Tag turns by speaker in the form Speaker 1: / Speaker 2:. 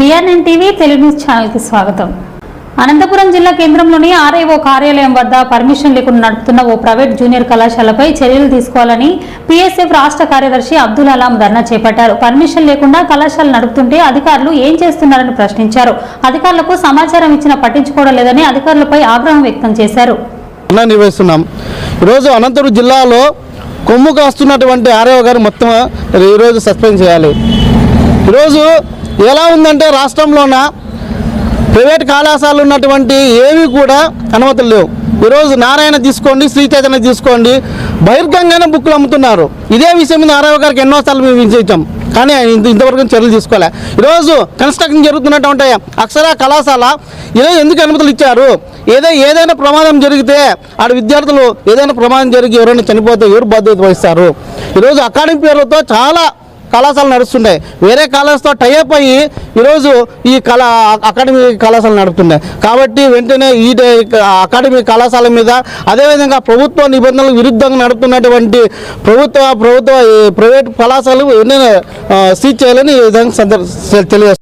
Speaker 1: BRN TV Telugu news ఛానల్కి స్వాగతం. అనంతపురం జిల్లా కేంద్రంలోని ఆర్ఐఓ కార్యాలయం వద్ద పర్మిషన్ లేకుండా నడుపుతున్న ఓ ప్రైవేట్ జూనియర్ కళాశాలపై చర్యలు తీసుకోవాలని పీఎస్ఎఫ్ రాష్ట్ర కార్యదర్శి అబ్దుల్ అలాం ధర్నా చేపట్టారు. పర్మిషన్ లేకుండా కళాశాల నడుపుతుంటే అధికారులు ఏం చేస్తున్నారని ప్రశ్నించారు. అధికారులకు సమాచారం ఇచ్చినా పట్టించుకోవడం లేదని అధికారులపై ఆగ్రహం వ్యక్తం చేశారు.
Speaker 2: ఈరోజు అనంతపురం జిల్లాలో కొమ్ము కాస్తున్నటువంటి ఆర్యవ గారు మొత్తం ఈరోజు సస్పెండ్ చేయాలి. ఈరోజు ఎలా ఉందంటే రాష్ట్రంలోన ప్రైవేట్ కళాశాలలు ఉన్నటువంటి ఏవి కూడా అనుమతులు లేవు. ఈరోజు నారాయణ తీసుకోండి శ్రీ చైతన్య తీసుకోండి బహిర్గంగానే బుక్కులు అమ్ముతున్నారు. ఇదే విషయం మీద ఆరవ గారికి ఎన్నోసార్లు మేము వినియోగించాం. కానీ ఆయన ఇంతవరకు చర్యలు తీసుకోలే. ఈరోజు కన్స్ట్రక్షన్ జరుగుతున్నటువంటి అక్షర కళాశాల ఈరోజు ఎందుకు అనుమతులు ఇచ్చారు? ఏదో ఏదైనా ప్రమాదం జరిగితే ఆడ విద్యార్థులు ఏదైనా ప్రమాదం జరిగి ఎవరైనా చనిపోతే ఎవరు బాధ్యత వహిస్తారు? ఈరోజు అకాడమీ పేరుతో చాలా కళాశాలలు నడుస్తుండే. వేరే కళాశాలతో టైఅప్ అయ్యి ఈరోజు ఈ కళా అకాడమీ కళాశాల నడుపుతుండే. కాబట్టి వెంటనే ఈ డే- అకాడమీ కళాశాల మీద అదేవిధంగా ప్రభుత్వ నిబంధనలకు విరుద్ధంగా నడుపుతున్నటువంటి ప్రభుత్వ ప్రభుత్వ ప్రైవేట్ కళాశాలలు వెంటనే సీజ్ చేయాలని ఈ విధంగా సందర్ తెలియజేస్తారు